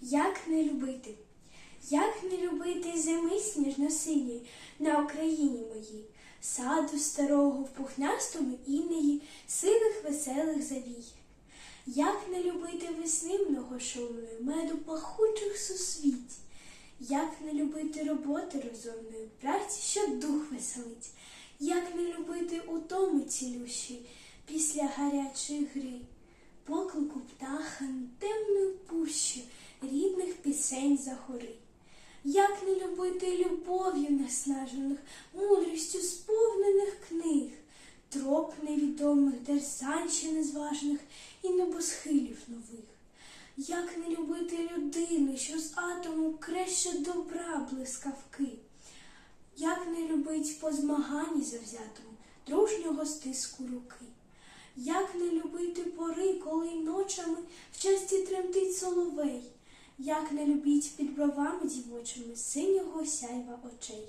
Як не любити? Як не любити зими сніжно-синьої на Україні моїй, саду старого в пухнастому інеї, сивих веселих завій? Як не любити весни многошумної, меду пахучих сусвіт? Як не любити роботи розумної, праці, що дух веселить? Як не любити утоми цілющі після гарячої гри? Поклику птаха пісень за гори. Як не любити любов'ю наснажених, мудрістю сповнених книг, троп невідомих, дерзань ще незважених і небосхилів нових. Як не любити людину, що з атому креше добра блискавки? Як не любить по змаганні завзятому дружнього стиску руки? Як не любити пори, коли ночами в часті тремтить соловей? Як не любіть під бровами дівочими синього сяйва очей?